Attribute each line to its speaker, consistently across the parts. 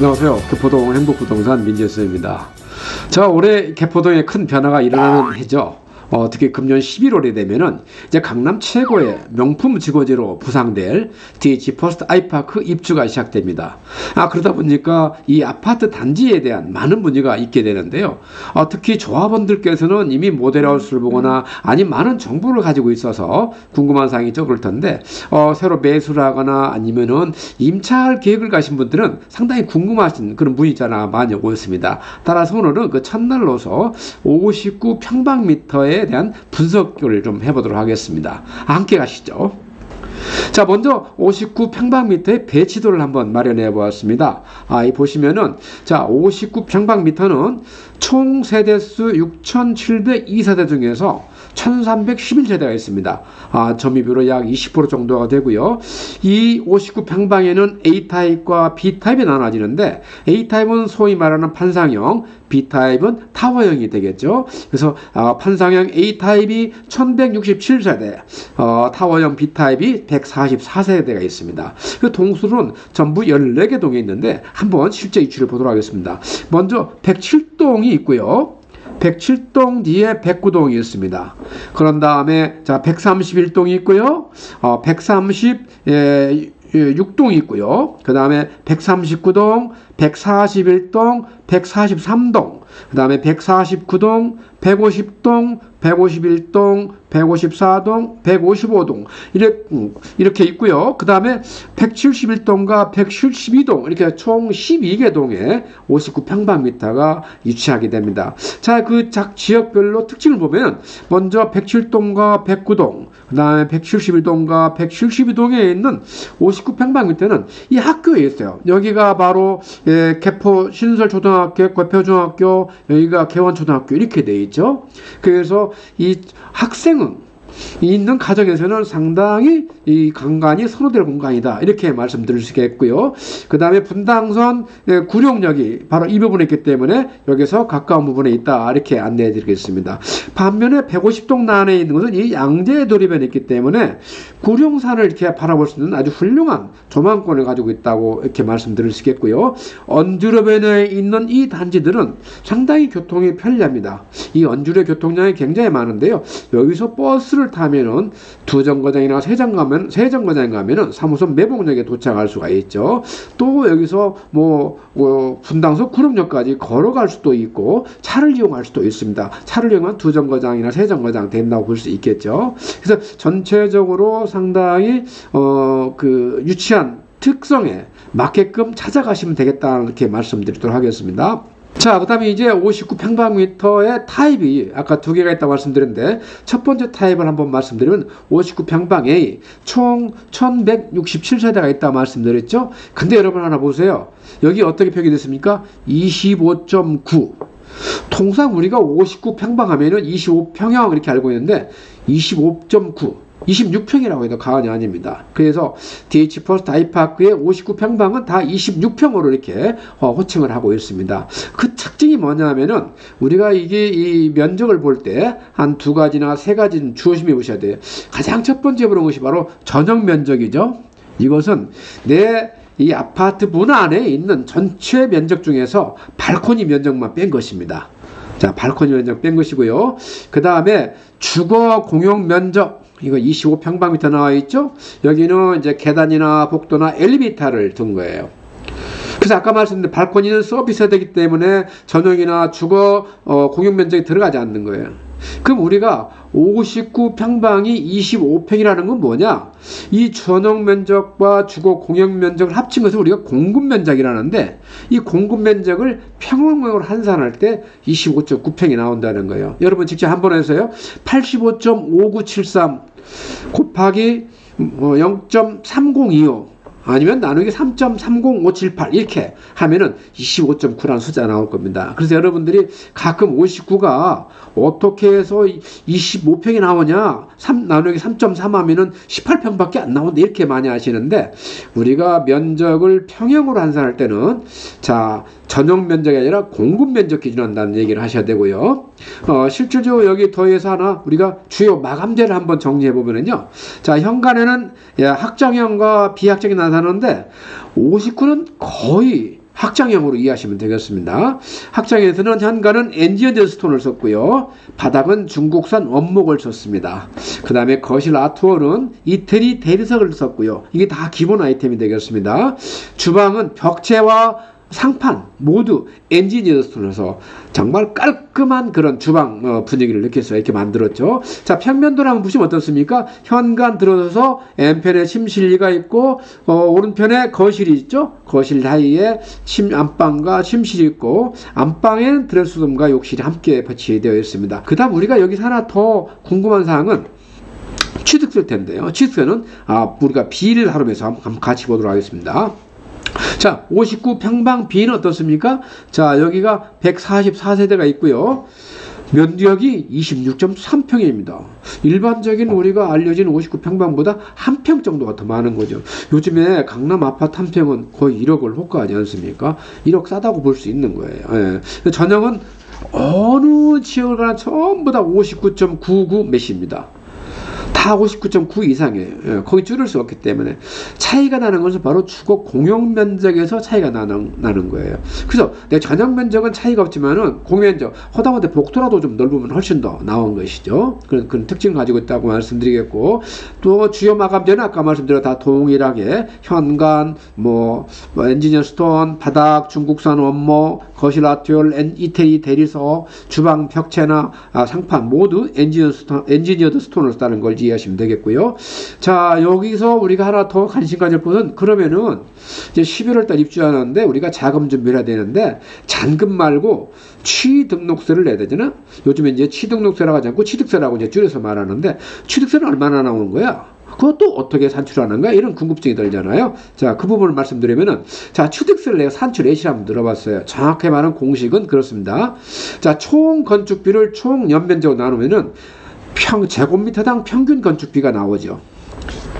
Speaker 1: 안녕하세요. 개포동 행복부동산 민재수입니다. 자, 올해 개포동에 큰 변화가 일어나는 해죠. 어, 특히 금년 11월이 되면은 이제 강남 최고의 명품 지거지로 부상될 DH 퍼스트 아이파크 입주가 시작됩니다. 아, 그러다 보니까 이 아파트 단지에 대한 많은 문의가 있게 되는데요. 어, 특히 조합원들께서는 이미 모델하우스를 보거나 아니 많은 정보를 가지고 있어서 궁금한 사항이. 그럴 텐데, 어, 새로 매수를 하거나 아니면은 임차할 계획을 가신 분들은 상당히 궁금하신 그런 문의자가 많이 오고 있습니다. 따라서 오늘은 그 첫날로서 59평방미터 에 대한 분석을 좀 해보도록 하겠습니다. 함께 가시죠. 자, 먼저 59 평방미터의 배치도를 한번 마련해 보았습니다. 아, 이 보시면은, 자, 59 평방미터는 총 세대수 6,702세대 중에서 1311세대가 있습니다. 아, 점유비로 약 20% 정도가 되고요. 이 59평방에는 A타입과 B타입이 나눠지는데 A타입은 소위 말하는 판상형, B타입은 타워형이 되겠죠. 그래서 아, 판상형 A타입이 1167세대, 어, 타워형 B타입이 144세대가 있습니다. 그 동수는 전부 14개 동에 있는데 한번 실제 입주를 보도록 하겠습니다. 먼저 107동이 있고요. 107동 뒤에 109동이 있습니다. 그런 다음에 자 131동이 있고요. 어, 130 예, 6동이 있고요. 그 다음에 139동, 141동, 143동, 그 다음에 149동, 150동, 151동, 154동, 155동 이렇게, 음, 이렇게 있고요. 그 다음에 171동과 172동 이렇게 총 12개 동에 59평방미터가 위치하게 됩니다. 자, 그작 지역별로 특징을 보면 먼저 107동과 109동, 그 다음에 171동과 172동에 있는 59평방미터는 이 학교에 있어요. 여기가 바로 예, 개포 신설초등학교, 개표중학교, 여기가 개원초등학교 이렇게 돼 있죠. 그래서 이 학생은 있는 가정에서는 상당히 이 강간이 선호될 공간이다 이렇게 말씀드릴 수 있겠고요. 그 다음에 분당선 예, 구룡역이 바로 이 부분에 있기 때문에 여기서 가까운 부분에 있다 이렇게 안내해 드리겠습니다. 반면에 150동 난에 있는 것은 이 양재 도립에 있기 때문에 구룡산을 이렇게 바라볼 수 있는 아주 훌륭한 조망권을 가지고 있다고 이렇게 말씀드릴 수 있겠고요. 언주로변에 있는 이 단지들은 상당히 교통이 편리합니다. 이 언주로 교통량이 굉장히 많은데요. 여기서 버스를 타면은 두 정거장이나 세 정 가면 세 정거장 가면은 3호선 매봉역에 도착할 수가 있죠. 또 여기서 뭐 어, 분당서 구름역까지 걸어갈 수도 있고 차를 이용할 수도 있습니다. 차를 이용한 두 정거장이나 세 정거장 된다고 볼 수 있겠죠. 그래서 전체적으로 상당히 어, 그 유치한 특성에 맞게끔 찾아가시면 되겠다 이렇게 말씀드리도록 하겠습니다. 자, 그 다음에 이제 59평방미터의 타입이 아까 두 개가 있다고 말씀드렸는데 첫 번째 타입을 한번 말씀드리면 59평방에 총 1167세대가 있다고 말씀드렸죠. 근데 여러분 하나 보세요. 여기 어떻게 표기됐습니까? 25.9. 통상 우리가 59평방 하면은 25평형 이렇게 알고 있는데 25.9. 26평이라고 해도 과언이 아닙니다. 그래서 DH 퍼스트 아이파크의 59평방은 다 26평으로 이렇게 어, 호칭을 하고 있습니다. 그 특징이 뭐냐면은 우리가 이게 이 면적을 볼 때 한 두 가지나 세 가지는 주어심해 보셔야 돼요. 가장 첫 번째 보는 것이 바로 전용 면적이죠. 이것은 내 이 아파트 문 안에 있는 전체 면적 중에서 발코니 면적만 뺀 것입니다. 자, 발코니 면적 뺀 것이고요. 그 다음에 주거 공용 면적, 이거 25평방미터 나와 있죠? 여기는 이제 계단이나 복도나 엘리베이터를 둔 거예요. 그래서 아까 말씀드린 발코니는 서비스 되기 때문에 전용이나 주거 어, 공용 면적이 들어가지 않는 거예요. 그럼 우리가 59평방이 25평이라는 건 뭐냐? 이 전용 면적과 주거 공용 면적을 합친 것을 우리가 공급 면적이라는데 이 공급 면적을 평형으로 환산할 때 25.9평이 나온다는 거예요. 여러분 직접 한번 해서요. 85.5973 곱하기 0.3025 아니면 나누기 3.30578 이렇게 하면은 25.9라는 숫자 나올 겁니다. 그래서 여러분들이 가끔 59가 어떻게 해서 25평이 나오냐? 3 나누기 3.3 하면은 18평밖에 안 나온다 이렇게 많이 하시는데 우리가 면적을 평형으로 환산할 때는 자 전용 면적이 아니라 공급 면적 기준한다는 얘기를 하셔야 되고요. 어, 실질적으로 여기 더해서 하나 우리가 주요 마감재를 한번 정리해 보면은요. 자 현관에는 예, 확정형과 비확정이 나타나는데 59는 거의 확장형으로 이해하시면 되겠습니다. 확장에서는 현관은 엔지니어 스톤을 썼고요. 바닥은 중국산 원목을 썼습니다. 그 다음에 거실 아트월은 이태리 대리석을 썼고요. 이게 다 기본 아이템이 되겠습니다. 주방은 벽체와 상판 모두 엔지니어 스톤에서 정말 깔끔한 그런 주방 어, 분위기를 느껴서 이렇게 만들었죠. 자 평면도를 한번 보시면 어떻습니까? 현관 들어서서 왼편에 침실리가 있고 어, 오른편에 거실이 있죠. 거실 사이에 침 안방과 침실이 있고 안방에는 드레스룸과 욕실이 함께 배치되어 있습니다. 그다음 우리가 여기서 하나 더 궁금한 사항은 취득세 텐데요. 취득세는 아, 우리가 비를 활용해서 한번 같이 보도록 하겠습니다. 자, 59평방 B는 어떻습니까? 자, 여기가 144세대가 있고요. 면적이 26.3평입니다. 일반적인 우리가 알려진 59평방보다 한 평 정도가 더 많은 거죠. 요즘에 강남 아파트 한 평은 거의 1억을 호가하지 않습니까? 1억 싸다고 볼 수 있는 거예요. 예. 전형은 어느 지역을 가나 전부 다 59.99 몇입니다. 다 59.9 이상이에요. 예, 거기 줄일 수 없기 때문에 차이가 나는 것은 바로 주거 공용 면적에서 차이가 나는, 나는 거예요. 그래서 내 전용 면적은 차이가 없지만은 공면적 허다못해 복도라도 좀 넓으면 훨씬 더 나온 것이죠. 그런, 그런 특징을 가지고 있다고 말씀드리겠고 또 주요 마감재는 아까 말씀드린 다 동일하게 현관, 뭐, 뭐 엔지니어 스톤, 바닥, 중국산 원목, 거실 아트홀, 이태리 대리석, 주방 벽체나 아, 상판 모두 엔지니어 스톤, 엔지니어드 스톤을 쓰다는 걸 이해하시면 되겠고요. 자, 여기서 우리가 하나 더 관심 가질 것은 그러면은 이제 11월 달 입주하는데 우리가 자금 준비를 해야 되는데 잔금 말고 취등록세를 내야 되잖아. 요즘에 이제 취등록세라고 하지 않고 취득세라고 이제 줄여서 말하는데 취득세는 얼마나 나오는 거야? 그것도 어떻게 산출하는가 이런 궁금증이 들잖아요. 자, 그 부분을 말씀드리면은 자, 취득세를 내가 산출 예시 한번 들어봤어요. 정확히 말하는 공식은 그렇습니다. 자, 총 건축비를 총 연면적으로 나누면은 평 제곱미터당 평균 건축비가 나오죠.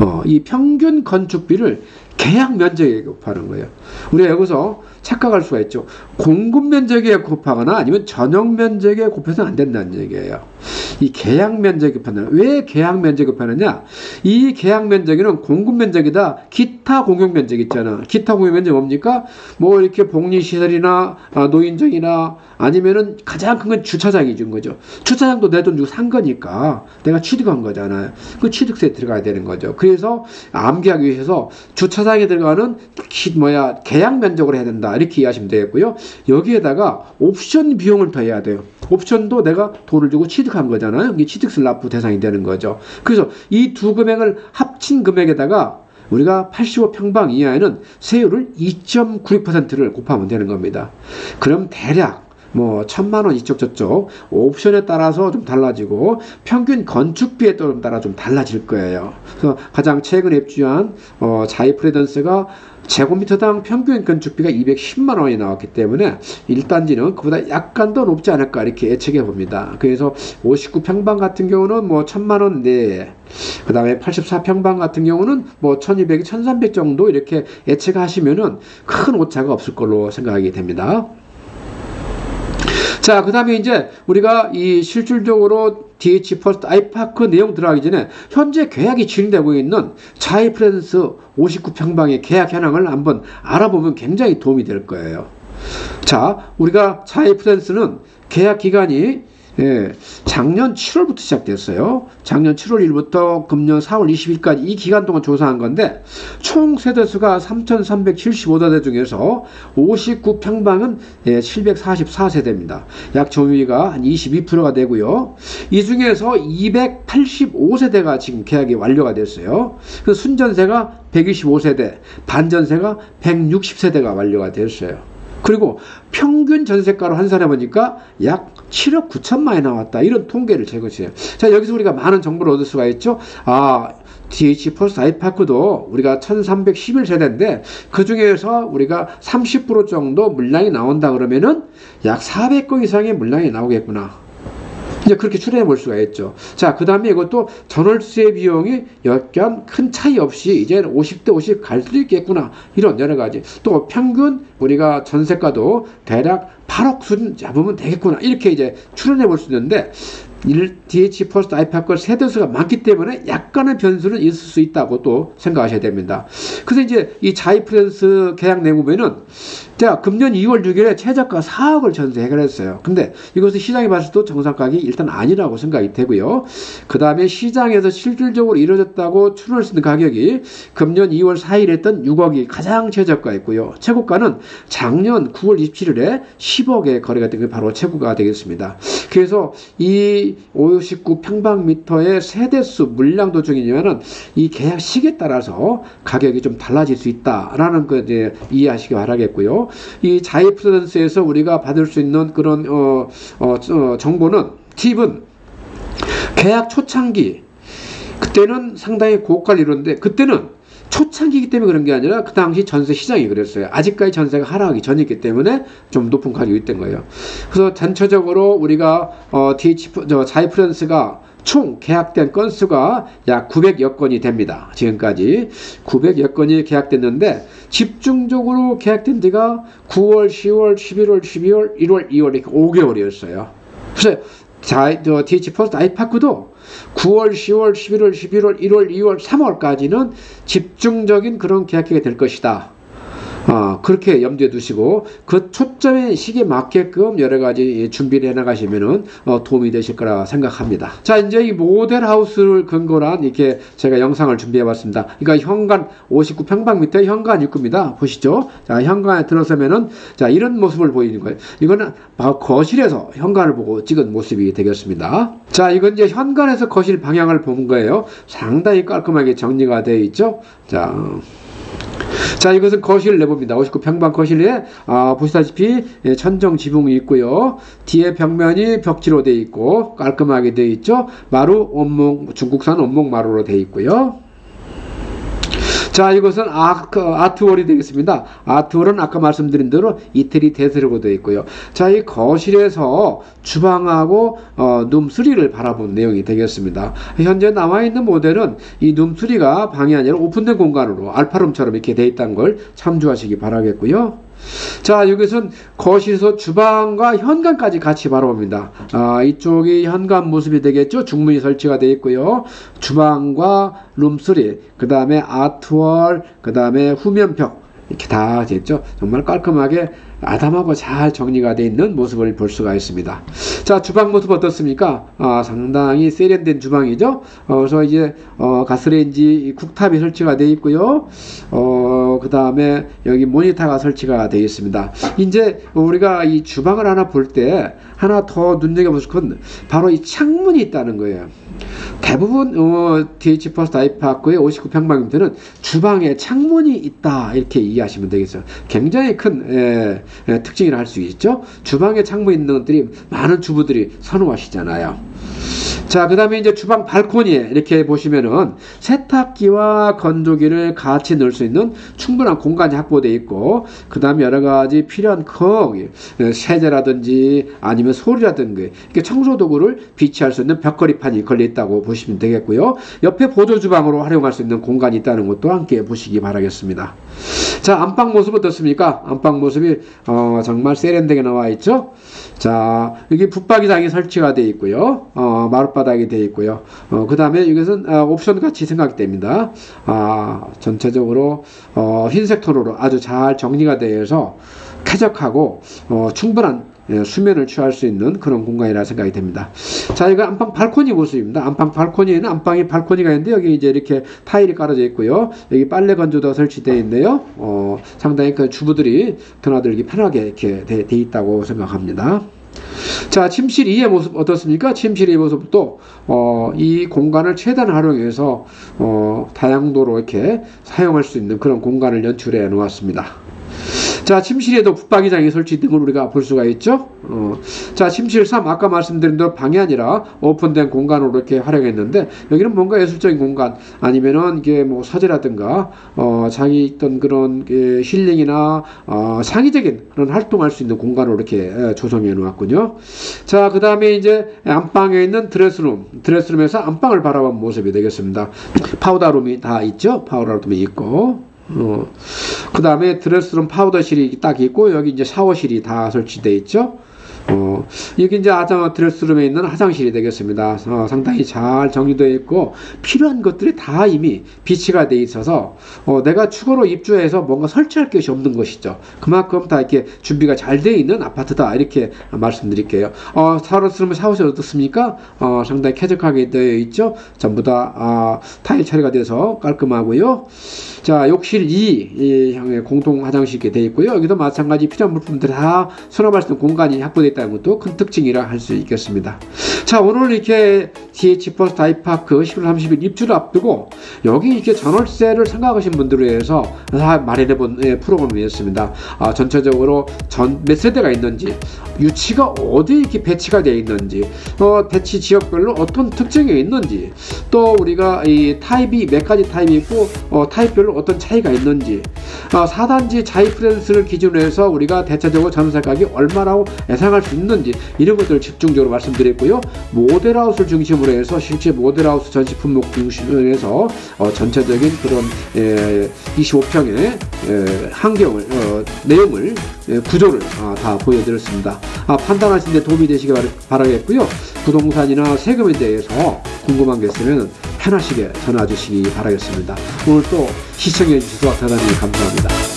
Speaker 1: 어, 이 평균 건축비를 계약 면적에 곱하는 거예요. 우리가 여기서 착각할 수가 있죠. 공급 면적에 곱하거나 아니면 전용 면적에 곱해서는 안 된다는 얘기예요. 이 계약 면적에 곱하는 왜 계약 면적에 곱하느냐? 이 계약 면적에는 공급 면적이다. 기타 공용 면적 있잖아. 기타 공용 면적 뭡니까? 뭐 이렇게 복리 시설이나 아, 노인정이나 아니면은 가장 큰 건 주차장이 준 거죠. 주차장도 내 돈 주고 산 거니까 내가 취득한 거잖아요. 그 취득세 들어가야 되는 거죠. 그래서 암기하기 위해서 주차 장에 들어가는 기, 뭐야 계약 면적으로 해야 된다. 이렇게 이해하시면 되겠고요. 여기에다가 옵션 비용을 더해야 돼요. 옵션도 내가 돈을 주고 취득한 거잖아요. 이게 취득세 납부 대상이 되는 거죠. 그래서 이 두 금액을 합친 금액에다가 우리가 85평방 이하에는 세율을 2.96%를 곱하면 되는 겁니다. 그럼 대략 뭐 천만 원 이쪽 저쪽 옵션에 따라서 좀 달라지고 평균 건축비에 따라 좀 달라질 거예요. 그래서 가장 최근에 입주한 어, 자이 프레던스가 제곱미터당 평균 건축비가 210만 원이 나왔기 때문에 1단지는 그보다 약간 더 높지 않을까 이렇게 예측해 봅니다. 그래서 59평방 같은 경우는 뭐 1000만 원 내에 그 다음에 84평방 같은 경우는 뭐 1200, 1300 정도 이렇게 예측하시면은 큰 오차가 없을 걸로 생각이 됩니다. 자, 그 다음에 이제 우리가 이 실질적으로 DH 퍼스트 아이파크 내용 들어가기 전에 현재 계약이 진행되고 있는 자이 프랜스 59평방의 계약 현황을 한번 알아보면 굉장히 도움이 될 거예요. 자, 우리가 자이 프랜스는 계약 기간이 예, 작년 7월부터 시작됐어요. 작년 7월 1일부터 금년 4월 20일까지 이 기간 동안 조사한 건데 총 세대수가 3,375세대 중에서 59평방은 예, 744세대입니다. 약 점유율가 한 22%가 되고요. 이 중에서 285세대가 지금 계약이 완료가 됐어요. 그 순전세가 125세대, 반전세가 160세대가 완료가 됐어요. 그리고 평균 전세가로 환산해 보니까 약 7억 9천만이 나왔다. 이런 통계를 제거했어요. 자, 여기서 우리가 많은 정보를 얻을 수가 있죠. 아, DH 펄스 아이파크도 우리가 1311세대인데 그 중에서 우리가 30% 정도 물량이 나온다 그러면은 약 400건 이상의 물량이 나오겠구나. 이제 그렇게 추론해 볼 수가 있죠. 자, 그 다음에 이것도 전월세 비용이 약간 큰 차이 없이 이제 50대 50 갈 수도 있겠구나. 이런 여러 가지. 또 평균 우리가 전세가도 대략 8억 수준 잡으면 되겠구나. 이렇게 이제 추론해 볼 수 있는데 일- DH 포스트 아이파크 세대수가 많기 때문에 약간의 변수는 있을 수 있다고 또 생각하셔야 됩니다. 그래서 이제 이 자이프랜스 계약 내용 보면은 자 금년 2월 6일에 최저가 4억을 전세 해결했어요. 근데 이것은 시장에 봤을 때 정상가격이 일단 아니라고 생각이 되고요. 그 다음에 시장에서 실질적으로 이루어졌다고 추론할 수 있는 가격이 금년 2월 4일에 했던 6억이 가장 최저가였고요. 최고가는 작년 9월 27일에 10억에 거래가 된 게 바로 최고가 되겠습니다. 그래서 이59 평방미터의 세대수 물량 도 중이냐면은 이 계약 시기에 따라서 가격이 좀 달라질 수 있다라는 거 이제 이해하시기 바라겠고요. 이 자이프런스에서 우리가 받을 수 있는 그런 어, 어, 어, 정보는 팁은 계약 초창기 그때는 상당히 고가를 이뤘는데 그때는 초창기이기 때문에 그런 게 아니라 그 당시 전세 시장이 그랬어요. 아직까지 전세가 하락하기 전이기 때문에 좀 높은 가격이 있던 거예요. 그래서 전체적으로 우리가 어, DH 저 자이프런스가 총 계약된 건수가 약 900여 건이 됩니다. 지금까지 900여 건이 계약됐는데 집중적으로 계약된 데가 9월, 10월, 11월, 12월, 1월, 2월 이렇게 5개월이었어요. 그래서 자, 저 DH 퍼스트 아이파크도 9월, 10월, 11월, 11월, 1월, 2월, 3월까지는 집중적인 그런 계약기가 될 것이다. 어, 그렇게 염두에 두시고 그 초점의 시기에 맞게끔 여러 가지 준비를 해 나가시면은 어, 도움이 되실 거라 생각합니다. 자, 이제 이 모델 하우스를 근거로 한 이렇게 제가 영상을 준비해 봤습니다. 그러니까 현관 59평방미터 현관 입구입니다. 보시죠. 자, 현관에 들어서면은 자, 이런 모습을 보이는 거예요. 이거는 바로 거실에서 현관을 보고 찍은 모습이 되겠습니다. 자, 이건 이제 현관에서 거실 방향을 본 거예요. 상당히 깔끔하게 정리가 되어 있죠. 자, 자, 이것은 거실 내부입니다. 59평방 거실에 아, 보시다시피 예, 천정 지붕이 있고요. 뒤에 벽면이 벽지로 되어 있고 깔끔하게 되어 있죠. 마루 원목 중국산 원목 마루로 되어 있고요. 자, 이것은 아트월이 되겠습니다. 아트월은 아까 말씀드린 대로 이태리 대세로 되어 있고요. 자, 이 거실에서 주방하고 어, 룸3를 바라본 내용이 되겠습니다. 현재 나와 있는 모델은 이 룸3가 방이 아니라 오픈된 공간으로 알파룸처럼 이렇게 되어 있다는 걸 참조하시기 바라겠고요. 자, 여기서는 거실에서 주방과 현관까지 같이 바라봅니다. 아, 이쪽이 현관 모습이 되겠죠? 중문이 설치가 되어 있고요. 주방과 룸3, 그 다음에 아트월, 그 다음에 후면벽, 이렇게 다 됐죠? 정말 깔끔하게 아담하고 잘 정리가 되어 있는 모습을 볼 수가 있습니다. 자, 주방 모습 어떻습니까? 아, 상당히 세련된 주방이죠? 어, 그래서 이제, 어, 가스레인지 쿡탑이 설치가 되어 있고요. 어, 그 다음에 여기 모니터가 설치가 되어 있습니다. 이제 우리가 이 주방을 하나 볼 때 하나 더 눈여겨보실 건 바로 이 창문이 있다는 거예요. 대부분 어, DH 퍼스트 아이파크의 59평방미터는 주방에 창문이 있다 이렇게 이해하시면 되겠어요. 굉장히 큰 예, 예, 특징이라 할 수 있죠. 주방에 창문 있는 것들이 많은 주부들이 선호하시잖아요. 자, 그 다음에 이제 주방 발코니에 이렇게 보시면은 세탁기와 건조기를 같이 넣을 수 있는 충분한 공간이 확보되어 있고, 그 다음에 여러 가지 필요한 컵, 예, 세제라든지 아니면 솔이라든지, 이렇게 청소도구를 비치할 수 있는 벽걸이판이 걸려 있다고 보시면 되겠고요. 옆에 보조 주방으로 활용할 수 있는 공간이 있다는 것도 함께 보시기 바라겠습니다. 자, 안방 모습 어떻습니까? 안방 모습이 어, 정말 세련되게 나와 있죠? 자, 여기 붙박이장이 설치가 되어 있고요. 어, 마룻바닥이 되어 있고요. 어, 그 다음에 이것은 어, 옵션 같이 생각됩니다. 아, 전체적으로 어, 흰색 톤으로 아주 잘 정리가 되어서 쾌적하고 어, 충분한 예, 수면을 취할 수 있는 그런 공간이라 생각이 됩니다. 자, 이거 안방 발코니 모습입니다. 안방 발코니에는 안방에 발코니가 있는데 여기 이제 이렇게 타일이 깔아져 있고요. 여기 빨래 건조대가 설치되어 있는데요. 어, 상당히 그 주부들이 드나들기 편하게 이렇게 돼, 돼 있다고 생각합니다. 자, 침실 2의 모습 어떻습니까? 침실 2의 모습도 어, 이 공간을 최대한 활용해서 어, 다양도로 이렇게 사용할 수 있는 그런 공간을 연출해 놓았습니다. 자, 침실에도 붙박이장이 설치된 걸 우리가 볼 수가 있죠. 어, 자, 침실 3 아까 말씀드린 대로 방이 아니라 오픈된 공간으로 이렇게 활용했는데 여기는 뭔가 예술적인 공간 아니면은 이게 뭐 서재라든가 어, 자기 있던 그런 게 힐링이나 어, 창의적인 그런 활동할 수 있는 공간으로 이렇게 에, 조성해 놓았군요. 자, 그 다음에 이제 안방에 있는 드레스룸, 드레스룸에서 안방을 바라본 모습이 되겠습니다. 파우더룸이 다 있죠. 파우더룸이 있고. 어, 그 다음에 드레스룸 파우더실이 딱 있고, 여기 이제 샤워실이 다 설치되어 있죠. 어, 여기 이제 아장 드레스룸에 있는 화장실이 되겠습니다. 어, 상당히 잘 정리되어 있고 필요한 것들이 다 이미 비치가 돼 있어서 어, 내가 추가로 입주해서 뭔가 설치할 것이 없는 것이죠. 그만큼 다 이렇게 준비가 잘 되어 있는 아파트다 이렇게 말씀드릴게요. 어, 샤워스룸 샤워실 어떻습니까? 어, 상당히 쾌적하게 되어 있죠. 전부 다 아, 타일 처리가 돼서 깔끔하고요. 자, 욕실 2, 이 형의 공동 화장실 이렇게 되어 있고요. 여기도 마찬가지 필요한 물품들 다 수납할 수 있는 공간이 확보되어 있다는 것도 큰 특징이라 할 수 있겠습니다. 자, 오늘 이렇게 DH 버스 다이파크 11월 30일 입주를 앞두고 여기 이렇게 전월세를 생각하신 분들을 위해서 다 마련해 본 예, 프로그램이었습니다. 아, 전체적으로 전 몇 세대가 있는지, 유치가 어디 이렇게 배치가 되어 있는지, 어, 배치 지역별로 어떤 특징이 있는지, 또 우리가 이 타입이 몇 가지 타입이 있고 어, 타입별로 어떤 차이가 있는지, 어, 4단지 자이프랜스를 기준으로 해서 우리가 대체적으로 전세 가격이 얼마라고 예상할 수 있는지 이런 것들을 집중적으로 말씀드렸고요. 모델하우스를 중심으로 해서 실제 모델하우스 전시 품목 중심으로 해서 어, 전체적인 그런 에, 25평의 에, 환경을 어, 내용을 에, 구조를 아, 다 보여드렸습니다. 아, 판단하시는 데 도움이 바라- 바라겠고요. 부동산이나 세금에 대해서 궁금한 게 있으면 편하시게 전화 주시기 바라겠습니다. 오늘 또 시청해 주셔서 대단히 감사합니다.